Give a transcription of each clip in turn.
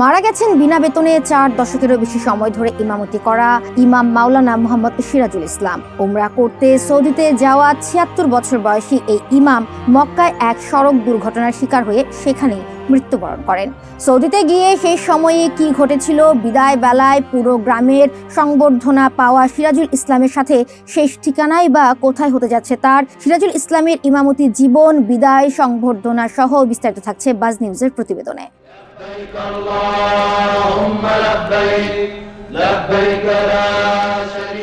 মারা গেছেন বিনা বেতনে চার দশকেরও বেশি সময় ধরে ইমামতি করা ইমাম মাওলানা মোহাম্মদ সিরাজুল ইসলাম। ওমরা করতে সৌদিতে যাওয়া ছিয়াত্তর বছর বয়সী এই ইমাম মক্কায় এক সড়ক দুর্ঘটনার শিকার হয়ে সেখানেই মৃত্যুবরণ করেন সৌদিতে গিয়ে সেই সময়ে কি ঘটেছিল বিদায় বেলায় পুরো গ্রামের সংবর্ধনা পাওয়া সিরাজুল ইসলামের সাথে শেষ ঠিকানাই বা কোথায় হতে যাচ্ছে তার সিরাজুল ইসলামের ইমামতি জীবন বিদায় সংবর্ধনা সহ বিস্তারিত থাকছে বাজ নিউজের প্রতিবেদনে لبيك اللهم لبيك لبيك لا شريك لك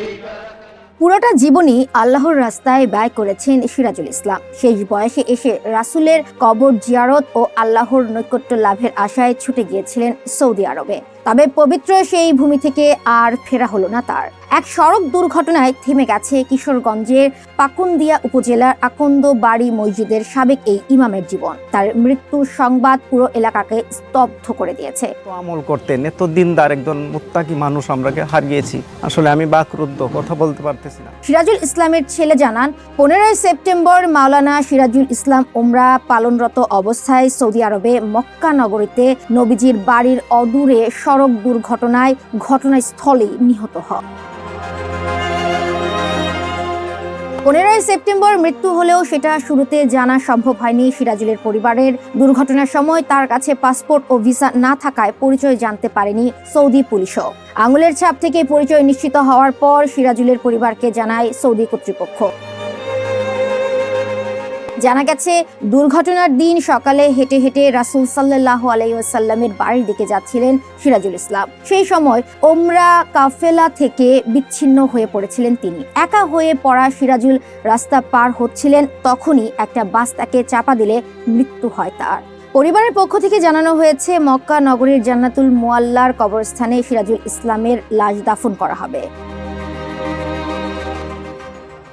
পুরোটা জীবনই আল্লাহর রাস্তায় ব্যয় করেছেন সিরাজুল ইসলাম। শেষ বয়সে এসে রাসুলের কবর জিয়ারত ও আল্লাহর নৈকট্য লাভের আশায় ছুটে গিয়েছিলেন সৌদি আরবে। তবে পবিত্র সেই ভূমি থেকে আর ফেরা হলো না তার। এক সড়ক দুর্ঘটনায় থেমে গেছে কিশোরগঞ্জের পাকুন্দিয়া উপজেলার আকন্দ বাড়ি মসজিদের সাবেক এই ইমামের জীবন। তার মৃত্যুর সংবাদ পুরো এলাকাকে স্তব্ধ করে দিয়েছে। আমল করতেন এত দিনদার একজন মুত্তাকি মানুষ আমরাকে হারিয়েছি। আসলে আমি বাকরুদ্ধ কথা বলতে পারতেছি না। সিরাজুল ইসলামের ছেলে জানান পনেরোই সেপ্টেম্বর মাওলানা সিরাজুল ইসলাম ওমরা পালনরত অবস্থায় সৌদি আরবে মক্কা নগরীতে নবীজির বাড়ির অদূরে সড়ক দুর্ঘটনায় ঘটনাস্থলেই নিহত হন। পনেরোই সেপ্টেম্বর মৃত্যু হলেও সেটা শুরুতে জানা সম্ভব হয়নি। সিরাজুলের পরিবারের দুর্ঘটনার সময় তার কাছে পাসপোর্ট ও ভিসা না থাকায় পরিচয় জানতে পারেনি সৌদি পুলিশও। আঙুলের ছাপ থেকে পরিচয় নিশ্চিত হওয়ার পর সিরাজুলের পরিবারকে জানায় সৌদি কর্তৃপক্ষ। জানা গেছে, দুর্ঘটনার দিন সকালে হেঁটে হেঁটে রাসুল সাল্লাহ আলাইসাল্লামের বাড়ির দিকে যাচ্ছিলেন সিরাজুল ইসলাম। সেই সময় ওমরা কাফেলা থেকে বিচ্ছিন্ন হয়ে পড়েছিলেন তিনি। একা হয়ে পড়া সিরাজুল রাস্তা পার হচ্ছিলেন, তখনই একটা বাস তাকে চাপা দিলে মৃত্যু হয় তার। পরিবারের পক্ষ থেকে জানানো হয়েছে, মক্কা নগরীর জান্নাতুল মোয়াল্লার কবরস্থানে সিরাজুল ইসলামের লাশ দাফন করা হবে।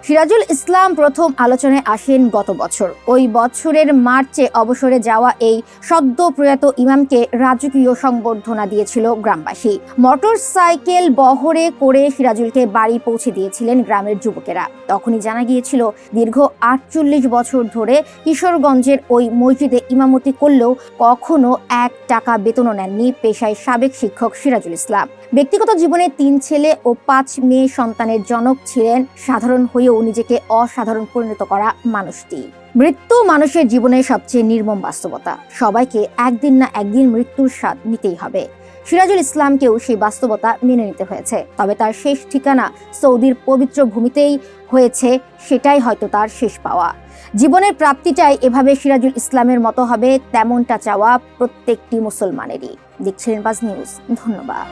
সিরাজুল ইসলাম প্রথম আলোচনায় আসেন গত বছর। ওই বছরের মার্চে অবসরে যাওয়া এই সদ্য প্রয়াত ইমামকে রাজকীয় সংবর্ধনা দিয়েছিল গ্রামবাসী। মোটর সাইকেল বহরে করে সিরাজুলকে বাড়ি পৌঁছে দিয়েছিলেন গ্রামের যুবকেরা। তখনই জানা গিয়েছিল, দীর্ঘ আটচল্লিশ বছর ধরে কিশোরগঞ্জের ওই মসজিদে ইমামতি করলেও কখনো এক টাকা বেতনও নেননি পেশায় সাবেক শিক্ষক সিরাজুল ইসলাম। ব্যক্তিগত জীবনে তিন ছেলে ও পাঁচ মেয়ে সন্তানের জনক ছিলেন। সাধারণ হয়েও নিজেকে অসাধারণ পরিণত করা মানুষটি। মৃত্যু মানুষের জীবনের সবচেয়ে নির্মম বাস্তবতা। সবাইকে একদিন না একদিন মৃত্যুর স্বাদ নিতেই হবে। সিরাজুল ইসলামকেও সেই বাস্তবতা মেনে নিতে হয়েছে। তবে তার শেষ ঠিকানা সৌদির পবিত্র ভূমিতেই হয়েছে, সেটাই হয়তো তার শেষ পাওয়া। জীবনের প্রাপ্তিটাই এভাবে সিরাজুল ইসলামের মতো হবে, তেমনটা চাওয়া প্রত্যেকটি মুসলমানেরই। দেখছিলেন বাজ নিউজ। ধন্যবাদ।